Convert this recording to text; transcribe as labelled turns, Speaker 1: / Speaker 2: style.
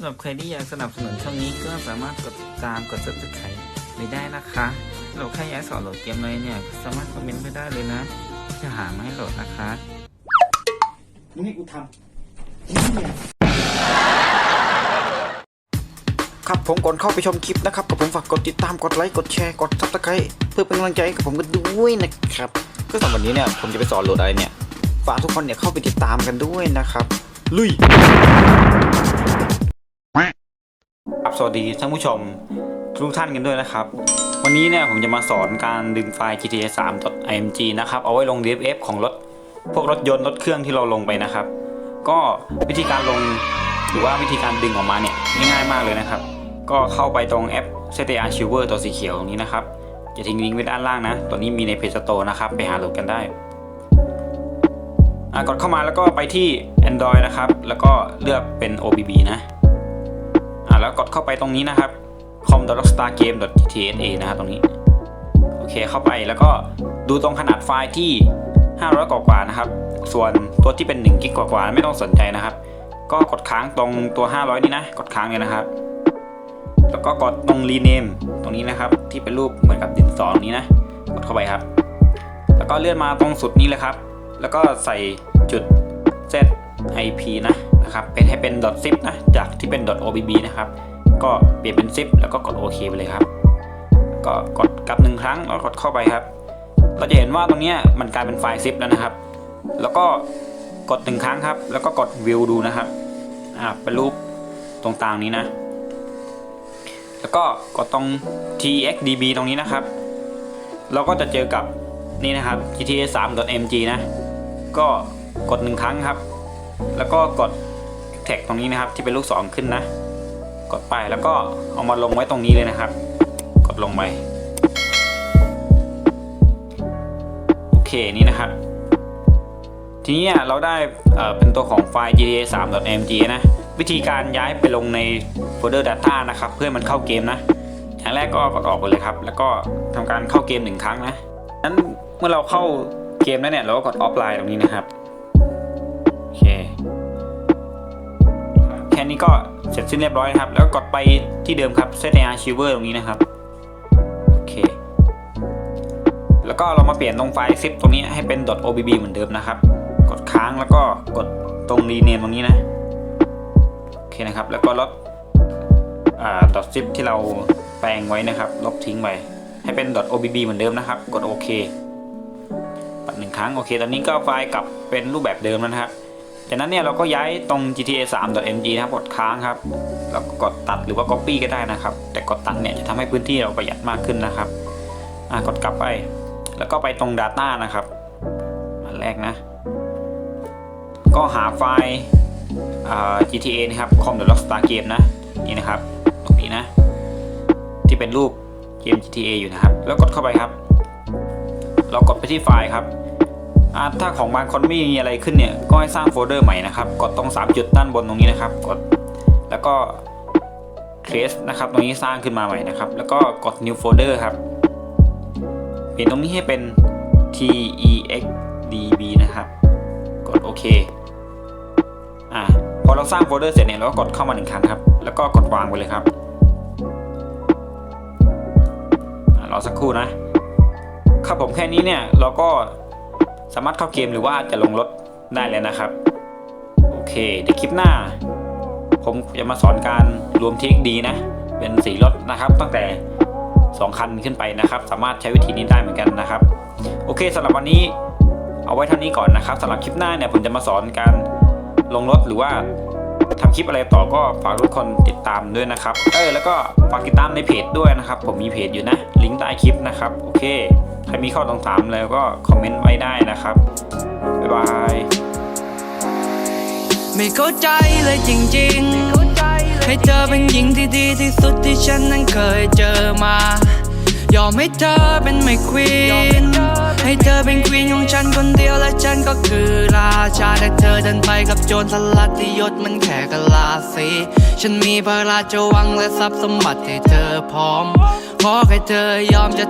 Speaker 1: ำหรับใครที่อยากสนับสนุนช่องนี้ก็สามารถกดติดตามกด subscribe ไปได้นะคะสำหรับใครอยากสอนโหลดเกมอะไรเนี่ยก็สามารถคอมเมนต์ไปได้เลยนะ จะหามาให้โหลดนะคะ
Speaker 2: มึงให้กูทำเนี่ย
Speaker 3: ครับผมก่อนเข้าไปชมคลิปนะครับกับผมฝากกดติดตามกดไลค์กดแชร์กดซับสไครต์เพื่อเป็นกำลังใจให้กับผมกันด้วยนะครับก็สำหรับวันนี้เนี่ยผมจะไปสอนโหลดอะไรเนี่ยฝากทุกคนเนี่ยเข้าไปติดตามกันด้วยนะครับ ลุยครับ สวัสดีท่านผู้ชมทุกท่านกันด้วยนะครับ วันนี้เนี่ยผมจะมาสอนการดึงไฟล์ GTA 3 img นะครับเอาไว้ลง DFF ของรถพวกรถยนต์รถเครื่องที่เราลงไปนะครับ ก็วิธีการลงหรือว่าวิธีการดึงออกมาเนี่ยง่ายมากเลยนะครับ ก็เข้าไปตรงแอป CTA Shiver ตัวสีเขียวตรงนี้นะครับจะทิ้งลิงก์ไว้ด้านล่างนะ ตัวนี้มีในเพจ Store นะครับไปหาโหลดกันได้อะกดเข้ามาแล้วก็ไปที่ Android นะครับ แล้วก็เลือกเป็น OBB นะ แล้วกดเข้าไปตรงนี้นะครับ com.rockstargame.tsa นะครับตรงนี้ โอเคเข้าไปแล้วก็ดูตรงขนาดไฟล์ที่ 500 กว่าๆนะครับ ส่วนตัวที่เป็น1กิกกว่าๆไม่ต้องสนใจนะครับ ก็กดค้างตรงตัว 500 นี่นะ กดค้างเลยนะครับ แล้วก็กดตรง rename ตรงนี้นะครับ ที่เป็นรูปเหมือนกับดินสองนี้นะ กดเข้าไปครับ แล้วก็เลื่อนมาตรงสุดนี้เลยครับ แล้วก็ใส่จุด IP นะนะครับเป็นให้เป็น .zip นะจากที่เป็น .obb นะครับ ก็เปลี่ยนเป็น zip แล้วก็กดโอเคไปเลยครับ ก็กดกลับหนึ่งครั้งแล้วกดเข้าไปครับ เราจะเห็นว่าตรงนี้มันกลายเป็นไฟล์ zip แล้วนะครับ แล้วก็กดหนึ่งครั้งครับ แล้วก็กด view ดูนะครับอ่าเป็นรูปตรงกลางนี้นะ แล้วก็กดตรง txdb ตรงนี้นะครับ เราก็จะเจอกับนี่นะครับ gta 3.mg นะ ก็กดหนึ่งครั้งครับ แล้วก็กดแท็กตรงนี้นะครับ ที่เป็นลูกศรขึ้นนะ กดไปแล้วก็เอามาลงไว้ตรงนี้เลยนะครับ กดลงไปโอเคนี่นะครับทีนี้เราได้เป็นตัวของไฟล์ gta 3.mg นะ วิธีการย้ายไปลงในโฟลเดอร์ data นะครับ เพื่อมันเข้าเกมนะอย่างแรกก็กดออกไปเลยครับ แล้วก็ทำการเข้าเกมหนึ่งครั้งนะนั้นเมื่อเราเข้าเกมแล้วเนี่ยเราก็กดออฟไลน์ตรงนี้นะครับ อเค แค่นี้ก็เสร็จสิ้นเรียบร้อยนะครับ แล้วกดไปที่เดิมครับ set AR Shiver ตรงนี้นะครับ โอเค แล้วก็เรามาเปลี่ยนตรงไฟล์ zip ตรงนี้ให้เป็น .obb เหมือนเดิมนะครับ กดค้างแล้วก็กดตรง rename ตรงนี้นะ โอเคนะครับ แล้วก็ลบอ่า .zip ที่เราแปลงไว้นะครับ ลบทิ้งไป ให้เป็น .obb เหมือนเดิมนะครับ กดโอเคปัดหนึ่งครั้ง โอเค ตอนนี้ก็ไฟล์กลับเป็นรูปแบบเดิมแล้วนะครับ จากนั้นเนี่ยเราก็ย้ายตรง gta 3.mg นะครับกดค้างครับแล้วกดตัดหรือว่า copy ก็ได้นะครับ แต่กดตัดเนี่ยจะทำให้พื้นที่เราประหยัดมากขึ้นนะครับอ่ากดกลับไป แล้วก็ไปตรง data นะครับอันแรกนะ ก็หาไฟล์อ่า GTA นะครับ com the rockstar game นะนี่นะครับ ตรงนี้นะ ที่เป็นรูปเกม GTA อยู่นะครับ แล้วกดเข้าไปครับ เรากดไปที่ไฟล์ครับ อ่าถ้าของบางคนไม่มีอะไรขึ้นเนี่ยก็ให้สร้างโฟลเดอร์ใหม่นะครับ กดตรง 3 จุดด้านบนตรงนี้นะครับ กด แล้วก็ create นะครับ ตรงนี้สร้างขึ้นมาใหม่นะครับ แล้วก็กด new folder ครับเปลี่ยนตรงนี้ให้เป็น texdb นะครับ กดโอเคอ่าพอเราสร้างโฟลเดอร์เสร็จเนี่ยเราก็กดเข้ามาหนึ่งครั้งครับ แล้วก็กดวางไปเลยครับรอสักครู่นะ ครับผมแค่นี้เนี่ยเราก็ สามารถเข้าเกมหรือว่าจะลงรถได้เลยนะครับ โอเคเดี๋ยวคลิปหน้า ผมจะมาสอนการรวม TXD นะ เป็นสีรถนะครับตั้งแต่ 2 คันขึ้นไปนะครับ สามารถใช้วิธีนี้ได้เหมือนกันนะครับ โอเคสำหรับวันนี้เอาไว้เท่านี้ก่อนนะครับสำหรับคลิปหน้าเนี่ยผมจะมาสอนการลงรถหรือว่าทำคลิปอะไรต่อก็ฝากทุกคนติดตามด้วยนะครับ เออแล้วก็ฝากติดตามในเพจด้วยนะครับ ผมมีเพจอยู่นะ ลิงก์ใต้คลิปนะครับ โอเค ครมีข้อต้องถามเลยก็คอมเมนต์ไว้ได้นะครับ บ๊ายบาย
Speaker 4: ไม่เข้าใจเลยจริงๆ ให้เธอเป็นหญิงที่ดีที่สุดที่ฉันนั้นเคยเจอมา ยอมให้เธอเป็นไม่ควีนให้เธอเป็นควีนของฉันคนเดียวและฉันก็คือราชาแต่เธอเดินไปกับโจรสลัดที่ยศมันแค่กะลาสีฉันมีพระราชวังและทรัพย์สมบัติให้เธอพร้อม ขอแค่เธอยอมจะ